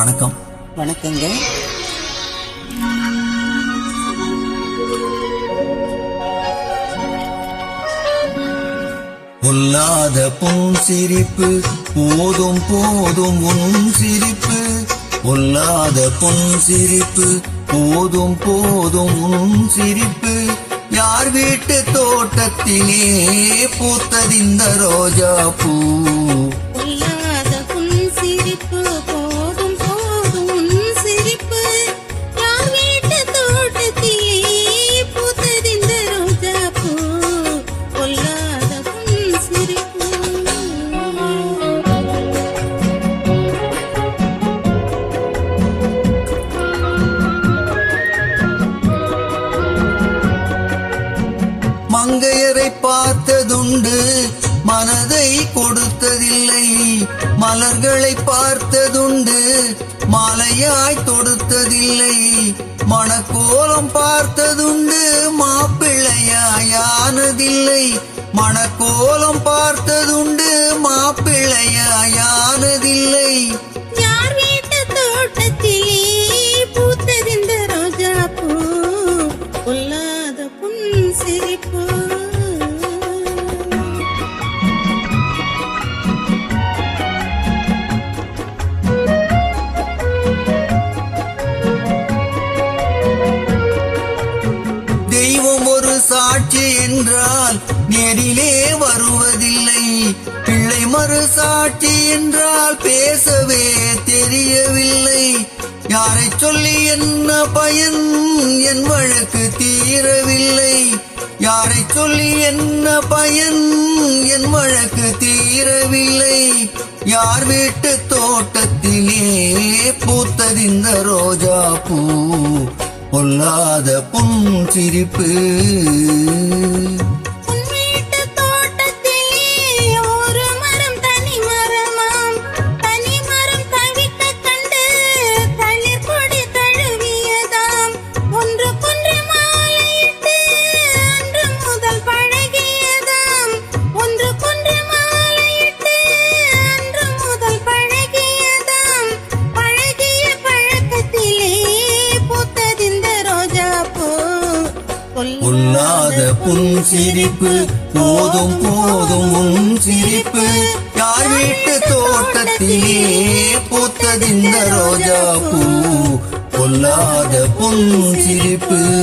வணக்கம். வணக்கங்க. பொல்லாத புன் சிரிப்பு போதும் போதும் உன் சிரிப்பு. பொல்லாத புன் சிரிப்பு போதும் போதும் உன் சிரிப்பு. யார் வீட்டு தோட்டத்திலே பூத்ததிந்த ரோஜா பூ? மங்கையரை பார்த்ததுண்டு மனதை கொடுத்ததில்லை. மலர்களை பார்த்ததுண்டு மாலையாய் தொடுத்ததில்லை. மணக்கோலம் பார்த்ததுண்டு மாப்பிள்ளையாயானதில்லை. மணக்கோலம் பார்த்ததுண்டு மாப்பிள்ளையாயானதில்லை. சிரிப்பு. தெய்வம் ஒரு சாட்சி என்றால் நேரிலே வருவதில்லை. பிள்ளை மறு சாட்சி என்றால் பேசவே தெரியவில்லை. யாரை சொல்லி என்ன பயன்? என் வழக்கு தீரவில்லை. யாரை சொல்லி என்ன பயன்? என் வழக்கு தீரவில்லை. யார் வீட்டு தோட்டத்திலே பூத்ததிந்த ரோஜா பூ பொல்லாத புன் சிரிப்பு. பொல்லாத புன் சிரிப்பு. போதும் போதும் உன் சிரிப்பு. யார் வீட்டு தோட்டத்திலே பூத்ததிந்த ரோஜா பூ? பொல்லாத புன் சிரிப்பு.